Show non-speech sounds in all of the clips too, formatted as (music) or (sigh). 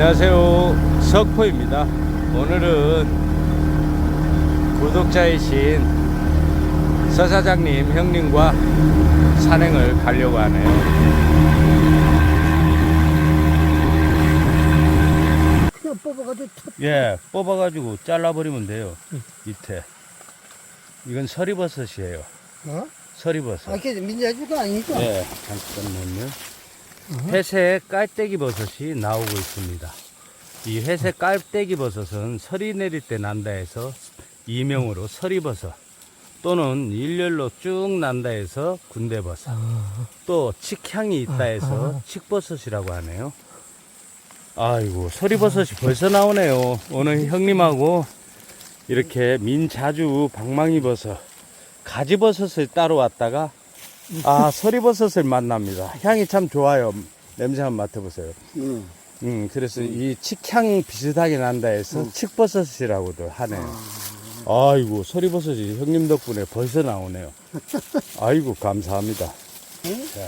안녕하세요. 석포입니다. 오늘은 구독자이신 서 사장님, 형님과 산행을 가려고 하네요. 그냥 뽑아가지고 툭 예, 뽑아가지고 잘라버리면 돼요. 밑에. 이건 서리버섯이에요. 어? 서리버섯. 아, 그게 민자주가 아니죠? 네, 잠깐만요. 회색 깔때기 버섯이 나오고 있습니다. 이 회색 깔때기 버섯은 설이 내릴 때 난다 해서 이명으로 서리버섯 또는 일렬로 쭉 난다 해서 군대버섯 또 칡향이 있다 해서 칡버섯이라고 하네요. 아이고 서리버섯이 벌써 나오네요. 오늘 형님하고 이렇게 민자주 방망이버섯 가지버섯을 따로 왔다가 아 서리버섯을 만납니다. 향이 참 좋아요. 냄새 한번 맡아보세요. 응. 음, 그래서 이 칡향 비슷하게 난다 해서 칡버섯이라고도 하네요. 아이고 서리버섯이 형님 덕분에 벌써 나오네요. (laughs) 아이고 감사합니다. 응? 자,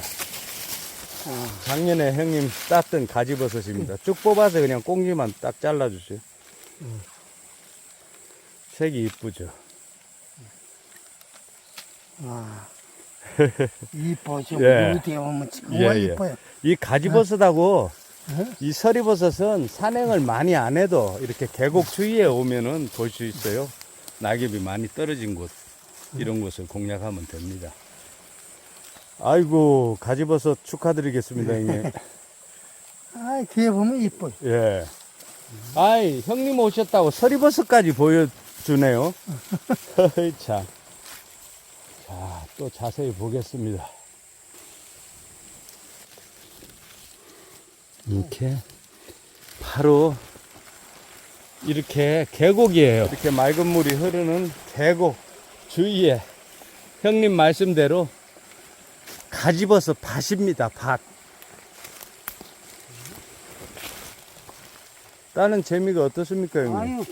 아, 작년에 형님 땄던 가지버섯입니다. 쭉 뽑아서 그냥 꽁지만 딱 잘라주세요. 색이 이쁘죠. 아. 이뻐, 저 예. 정말 예, 예. 이뻐요. 이 가지버섯하고 어? 이 서리버섯은 산행을 많이 안 해도 이렇게 계곡 주위에 오면은 볼 수 있어요. 낙엽이 많이 떨어진 곳, 이런 곳을 공략하면 됩니다. 아이고, 가지버섯 축하드리겠습니다, 형님. 아, 뒤에 보면 이뻐요. 예. 아이, 형님 오셨다고 서리버섯까지 보여주네요. (laughs) (laughs) 참. 자, 또 자세히 보겠습니다. 이렇게 바로 이렇게 계곡이에요. 이렇게 맑은 물이 흐르는 계곡 주위에 형님 말씀대로 가지버섯 밭입니다. 밭. 따는 재미가 어떻습니까, 형님? 아유,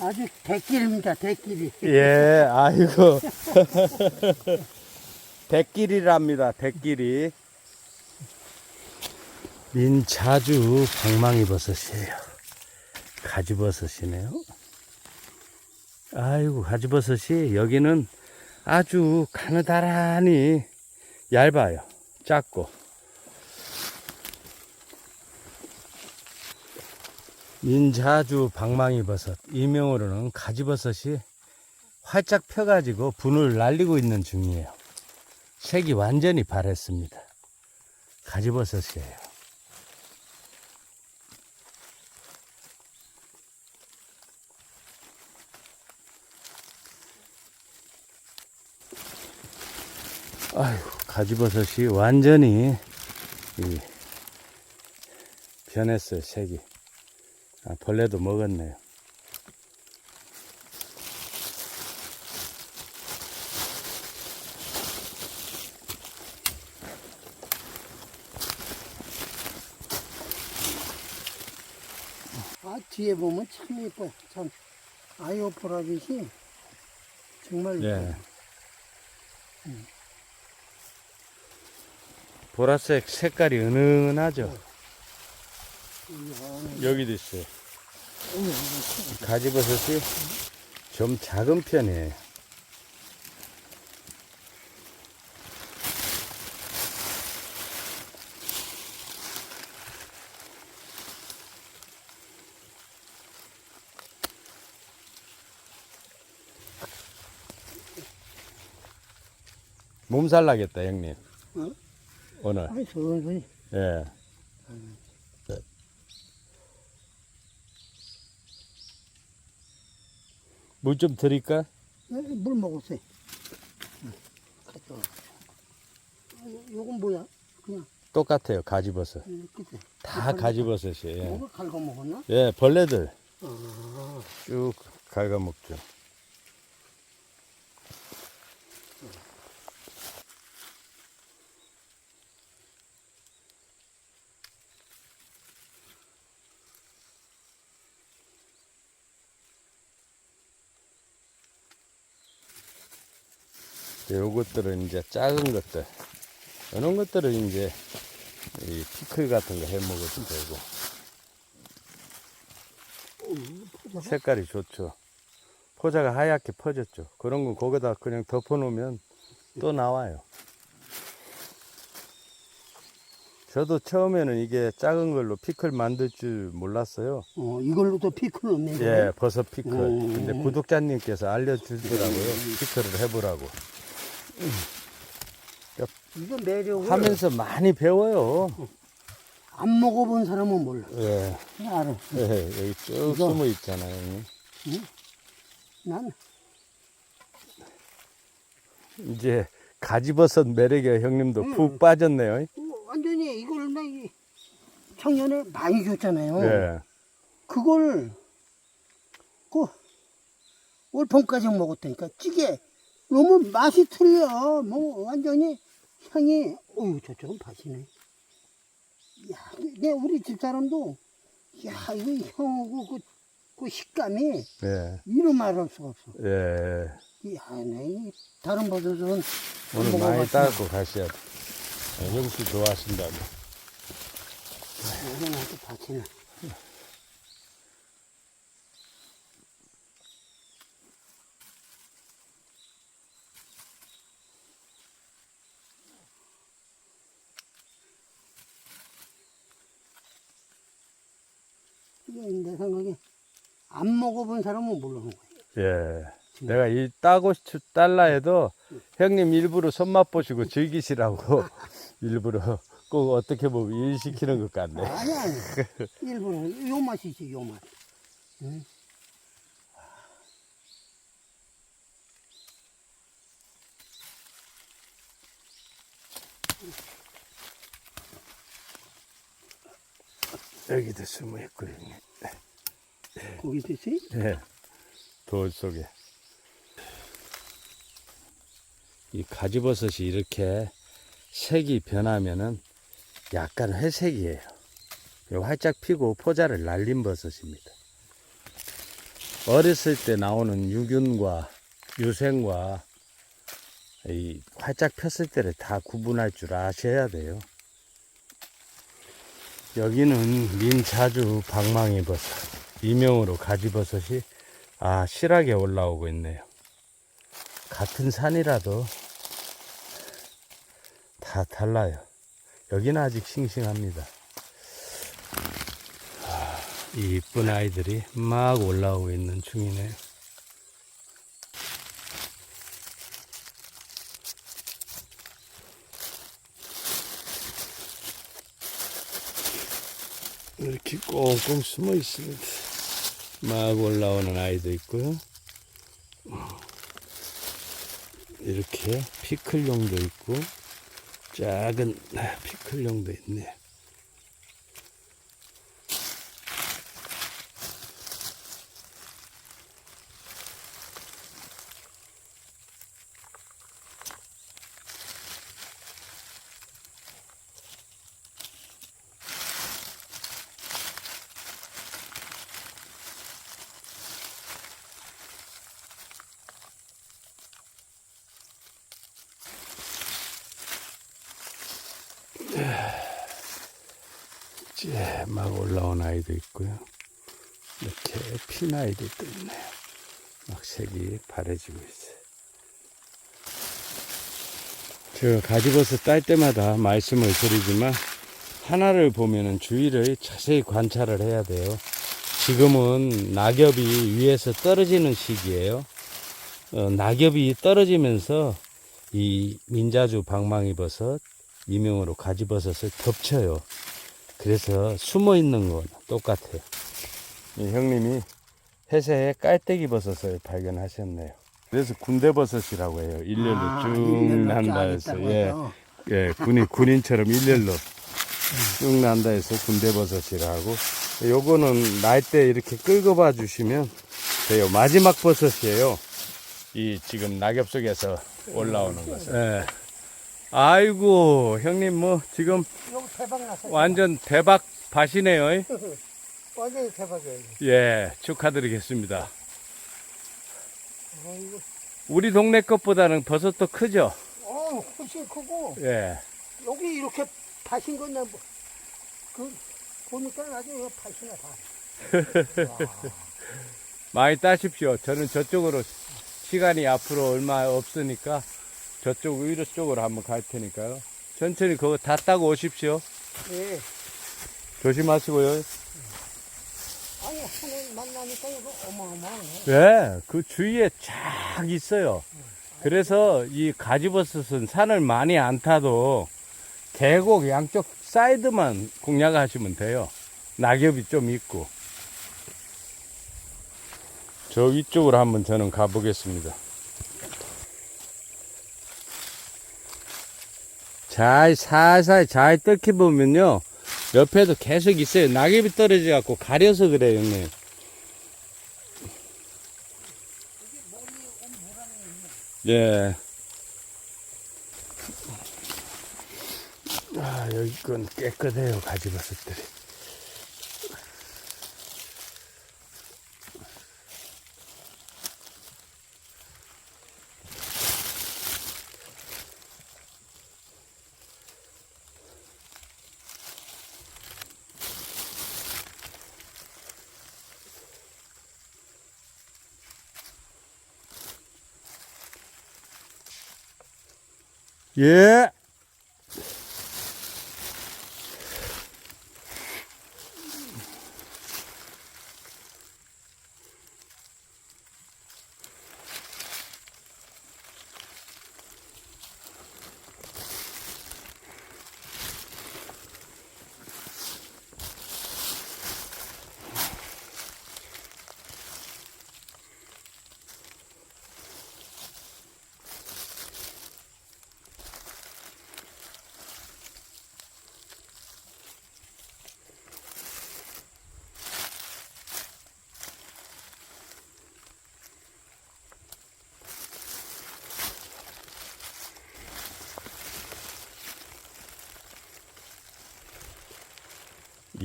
아주 대길입니다, 대길이. 예, 아이고. (laughs) 대길이랍니다, 대길이. 민자주 방망이버섯이에요. 가지버섯이네요. 아이고, 가지버섯이 여기는 아주 가느다란히 얇아요. 작고. 민자주 방망이버섯, 이명으로는 가지버섯이 활짝 펴가지고 분을 날리고 있는 중이에요. 색이 완전히 바랬습니다. 가지버섯이에요. 아이고, 가지버섯이 완전히 이 변했어요, 색이. 아, 벌레도 먹었네요. 아, 뒤에 보면 참 이뻐요. 참. 아유, 보라빛이 정말 이뻐요. 예. 보라색 색깔이 은은하죠. 이야, 여기도 있어요. 가지버섯이 좀 작은 편이에요. 몸살 나겠다, 형님. 어? 오늘. 아이, 선선히. 예. 물 좀 드릴까? 네, 물 먹었어요. 아, 요- 요건 뭐야? 그냥, 똑같아요, 가지버섯. 이렇게. 다 가지버섯이에요. 예. 이거 갉아 먹었나? 예, 벌레들 아, 쭉 갉아먹죠. 요것들은 이제 작은 것들. 이런 것들은 이제 이 피클 같은 거 해 먹어도 되고. 색깔이 좋죠. 포자가 하얗게 퍼졌죠. 그런 거 거기다 그냥 덮어 놓으면 또 나와요. 저도 처음에는 이게 작은 걸로 피클 만들 줄 몰랐어요. 어, 이걸로도 피클을 내고. 예, 버섯 피클. 음. 근데 구독자님께서 알려주더라고요. 피클을 해보라고. 이거 매력을 하면서 많이 배워요. 안 먹어본 사람은 몰라. 예, 알아. 예, 여기 쭉 이거. 숨어 있잖아요. 난 이제 가지버섯 매력에 형님도 음. 푹 빠졌네요. 어, 완전히 이걸 나 이- 청년에 많이 줬잖아요. 예. 그걸 그 올봄까지 먹었다니까 찌개 너무 맛이 틀려. 뭐 완전히 향이 어유 저쪽은 밭이네. 야, 내 우리 집사람도 야 이거 향하고 그, 그 식감이 예, 이루 말할 수가 없어. 예. 야, 내 다른 버섯은 안 오늘 많이 따갖고 가셔야 돼. 예, 형수 좋아하신다면. 이건 아주 밭이네. 이게 내 생각에 안 먹어본 사람은 모르는 거야. 예. 내가 이 따고 싶 달라 해도 형님 일부러 손맛 보시고 즐기시라고 (laughs) (laughs) 일부러 꼭 어떻게 보면 일 시키는 것 같네. 아니, 아니. (laughs) 일부러 요 맛이지, 요 맛. 응? 여기도 숨어 있고 형님. 거기 있지? 예. 돌 속에. 이 가지버섯이 이렇게 색이 변하면은 약간 회색이에요. 요 활짝 피고 포자를 날린 버섯입니다. 어렸을 때 나오는 유균과 유생과 이 활짝 폈을 때를 다 구분할 줄 아셔야 돼요. 여기는 민자주 방망이 버섯, 이명으로 가지버섯이 아 실하게 올라오고 있네요. 같은 산이라도 다 달라요. 여기는 아직 싱싱합니다. 아, 이 이쁜 아이들이 막 올라오고 있는 중이네요. 이렇게 꽁꽁 숨어 있습니다. 막 올라오는 아이도 있고요. 이렇게 피클용도 있고 작은 아, 피클용도 있네. 이제 막 올라온 아이도 있고요. 이렇게 핀 아이들도 있네요. 막 색이 바래지고 있어요. 제가 가지버섯 딸 때마다 말씀을 드리지만 하나를 보면은 주위를 자세히 관찰을 해야 돼요. 지금은 낙엽이 위에서 떨어지는 시기예요. 어, 낙엽이 떨어지면서 이 민자주 방망이버섯, 이명으로 가지버섯을 덮쳐요. 그래서 숨어 있는 건 똑같아요. 이 형님이 해세에 깔때기 버섯을 발견하셨네요. 그래서 군대 버섯이라고 해요. 일렬로 아, 쭉 일렬로 난다 쫙 해서 예. 예, 군인 군인처럼 일렬로 쭉 난다 해서 군대 버섯이라고. 요거는 날 때 이렇게 끌고 봐 주시면 돼요. 마지막 버섯이에요. 이 지금 낙엽 속에서 올라오는 것은. 예. 아이고 형님 뭐 지금 대박 났어. 완전 대박 밭이네요. (laughs) 완전히 대박이에요. 예, 축하드리겠습니다. 아이고. 우리 동네 것보다는 버섯도 크죠? 어, 훨씬 크고, 예. 여기 이렇게 밭인 건데, 뭐, 그, 보니까 아주 이거 밭이네, 밭. 와. 많이 따십시오. 저는 저쪽으로 시간이 앞으로 얼마 없으니까 저쪽 위로 쪽으로 한번 갈 테니까요. 천천히 그거 다 따고 오십시오. 예. 조심하시고요. 아니, 하늘 만나니까 이거 어마어마하네. 네, 그 주위에 쫙 있어요. 그래서 이 가지버섯은 산을 많이 안 타도 계곡 양쪽 사이드만 공략하시면 돼요. 낙엽이 좀 있고. 저 위쪽으로 한번 저는 가보겠습니다. 잘 살살 잘 뜯기 보면요. 옆에도 계속 있어요. 낙엽이 떨어져 갖고 가려서 그래요, 형님. 예. 아, 여기 건 깨끗해요, 가지 버섯들이. 예.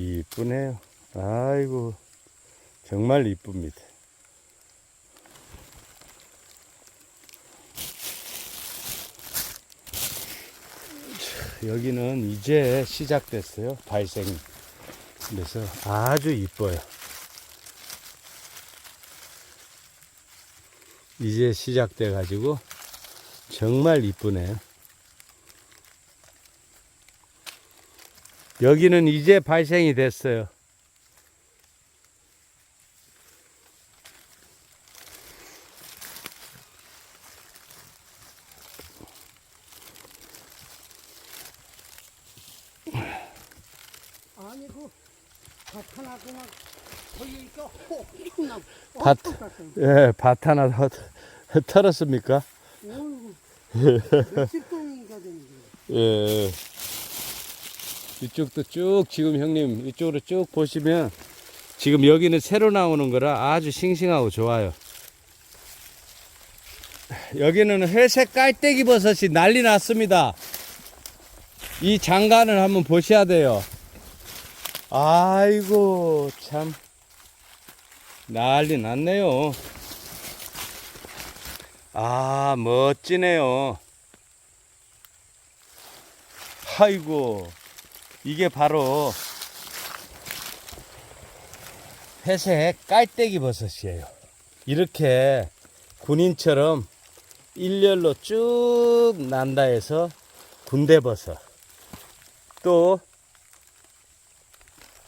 이쁘네요. 아이고, 정말 이쁩니다. 자, 여기는 이제 시작됐어요. 발생. 그래서 아주 이뻐요. 이제 시작돼 가지고 정말 이쁘네요. 여기는 이제 발생이 됐어요. 나. 밭. 예, 밭 하나 더 털었습니까? 되는데. 예. 이쪽도 쭉 지금 형님 이쪽으로 쭉 보시면 지금 여기는 새로 나오는 거라 아주 싱싱하고 좋아요. 여기는 회색 깔때기 버섯이 난리 났습니다. 이 장관을 한번 보셔야 돼요. 아이고 참 난리 났네요. 아 멋지네요. 아이고 이게 바로 회색 깔때기 버섯이에요. 이렇게 군인처럼 일렬로 쭉 난다 해서 군대버섯. 또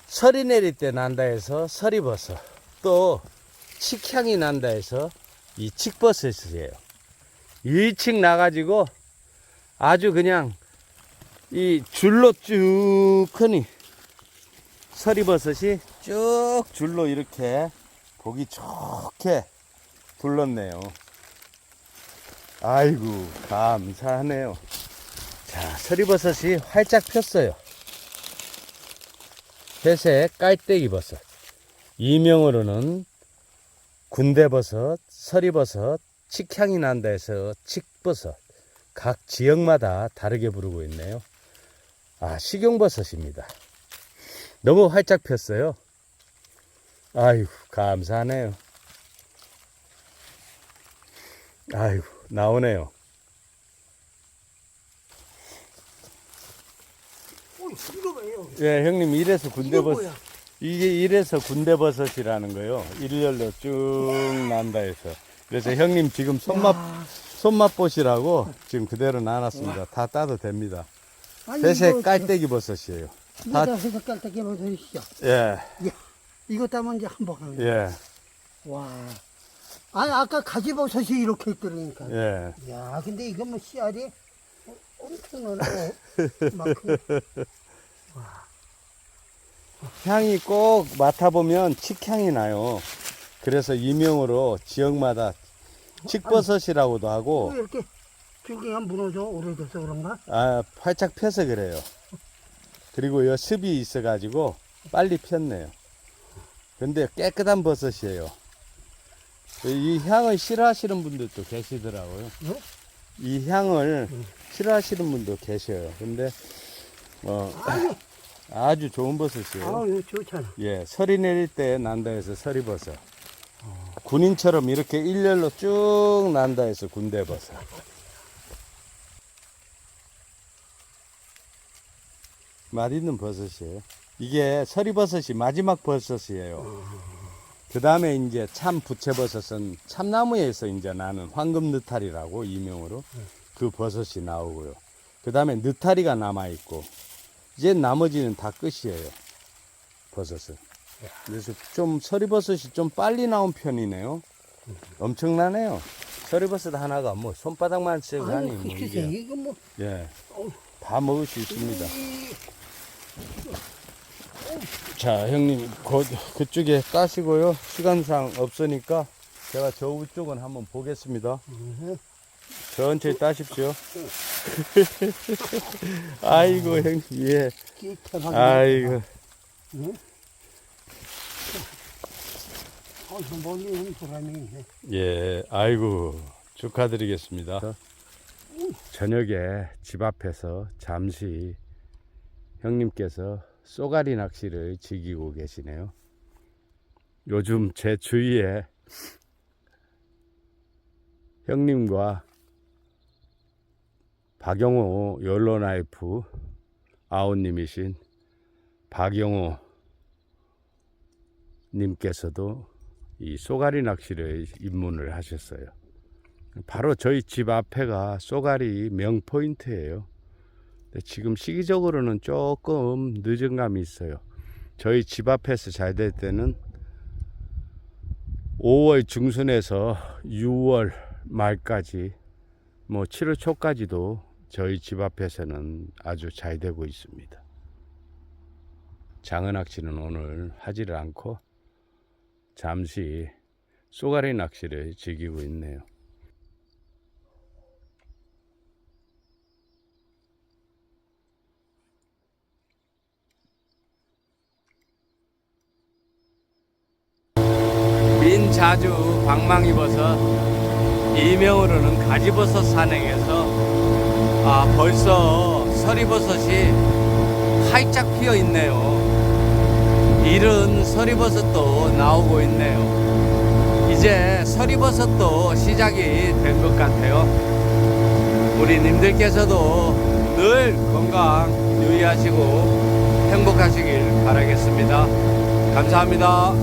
설이 내릴 때 난다 해서 서리버섯. 또 칡향이 난다 해서 이 칡버섯이에요. 일찍 나가지고 아주 그냥 이 줄로 쭉 크니 서리버섯이 쭉 줄로 이렇게 보기 좋게 둘렀네요. 아이고 감사하네요. 자 서리버섯이 활짝 폈어요. 회색 깔때기 버섯. 이명으로는 군대버섯, 서리버섯, 칡향이 난다 해서 칡버섯. 각 지역마다 다르게 부르고 있네요. 아, 식용버섯입니다. 너무 활짝 폈어요. 아이고, 감사하네요. 아이고, 나오네요. 봐요. 예, 형님, 이래서 군대버섯? 이게 이래서 군대버섯이라는 거요. 일렬로 쭉 난다 해서. 그래서 형님 지금 손맛, 야, 손맛 보시라고 지금 그대로 나눴습니다. 다 따도 됩니다. 대세 이거 깔때기 버섯이에요. 이거 다, 다 해서 깔때기 버섯이시죠. 예, 이거 따면 이제 한복하는 거. 예, 와. 아니 아까 가지 버섯이 이렇게 있더라니까. 예. 야, 근데 이거 뭐 씨알이 엄청나네. 만큼. (laughs) 향이 꼭 맡아보면 칡향이 나요. 그래서 이명으로 지역마다 칡버섯이라고도 하고, 왜 이렇게 줄기가 무너져 오래돼서 그런가? 아, 활짝 펴서 그래요. 그리고 여 습이 있어가지고 빨리 폈네요. 근데 깨끗한 버섯이에요. 이 향을 싫어하시는 분들도 계시더라고요. 네? 이 향을 싫어하시는 분도 계셔요. 근데, 어, (laughs) 아주 좋은 버섯이에요. 아, 좋잖아. 예, 설이 내릴 때 난다 해서 서리버섯. 군인처럼 이렇게 일렬로 쭉 난다 해서 군대버섯. 맛있는 버섯이에요. 이게 서리버섯이 마지막 버섯이에요. 그 다음에 이제 참 부채버섯은 참나무에서 이제 나는 황금 느타리라고 이명으로 그 버섯이 나오고요. 그 다음에 느타리가 남아있고, 이제 나머지는 다 끝이에요. 버섯은. 그래서 좀 서리버섯이 좀 빨리 나온 편이네요. 엄청나네요. 서리버섯 하나가 뭐 손바닥만 쓰고 하니 뭐 이게 이거 뭐. 예, 다 먹을 수 있습니다. 이- 자, 형님 곧 그쪽에 따시고요. 시간상 없으니까 제가 저 쪽은 한번 보겠습니다. 음, 천천히 따십시오. (laughs) 아이고 형님 예. 아이고 응? 어. 예. 아이고 축하드리겠습니다. 저녁에 집 앞에서 잠시 형님께서 쏘가리 낚시를 즐기고 계시네요. 요즘 제 주위에 형님과 박영호 욜로나이프 아웃님이신 박영호 님께서도 이 쏘가리 낚시를 입문을 하셨어요. 바로 저희 집 앞에가 쏘가리 명포인트예요. 근데 지금 시기적으로는 조금 늦은 감이 있어요. 저희 집 앞에서 잘 될 때는 5월 중순에서 6월 말까지 뭐 7월 초까지도 저희 집 앞에서는 아주 잘 되고 있습니다. 장어 낚시는 오늘 하지를 않고 잠시 쏘가리 낚시를 즐기고 있네요. 민 자주 방망이버섯 이명으로는 가지버섯 산행에서 아 벌써 서리버섯이 활짝 피어 있네요. 이른 서리버섯도 나오고 있네요. 이제 서리버섯도 시작이 된 것 같아요. 우리 님들께서도 늘 건강 유의하시고 행복하시길 바라겠습니다. 감사합니다.